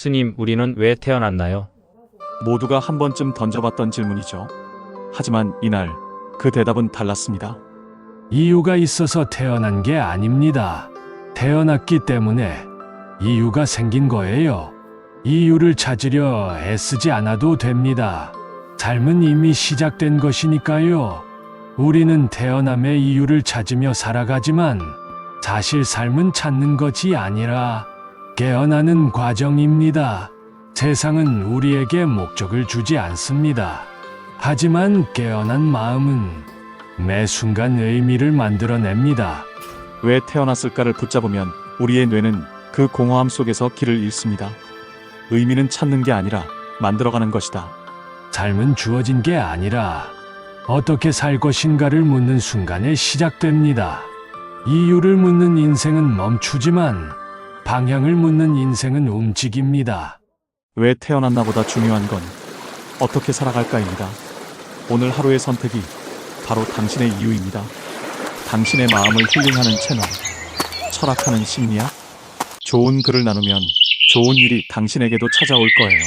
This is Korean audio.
스님, 우리는 왜 태어났나요? 모두가 한 번쯤 던져봤던 질문이죠. 하지만 이날 그 대답은 달랐습니다. 이유가 있어서 태어난 게 아닙니다. 태어났기 때문에 이유가 생긴 거예요. 이유를 찾으려 애쓰지 않아도 됩니다. 삶은 이미 시작된 것이니까요. 우리는 태어남의 이유를 찾으며 살아가지만 사실 삶은 찾는 것이 아니라 깨어나는 과정입니다. 세상은 우리에게 목적을 주지 않습니다. 하지만 깨어난 마음은 매 순간 의미를 만들어냅니다. 왜 태어났을까를 붙잡으면 우리의 뇌는 그 공허함 속에서 길을 잃습니다. 의미는 찾는 게 아니라 만들어가는 것이다. 삶은 주어진 게 아니라 어떻게 살 것인가를 묻는 순간에 시작됩니다. 이유를 묻는 인생은 멈추지만 방향을 묻는 인생은 움직입니다. 왜 태어났나보다 중요한 건 어떻게 살아갈까입니다. 오늘 하루의 선택이 바로 당신의 이유입니다. 당신의 마음을 힐링하는 채널, 철학하는 심리학. 좋은 글을 나누면 좋은 일이 당신에게도 찾아올 거예요.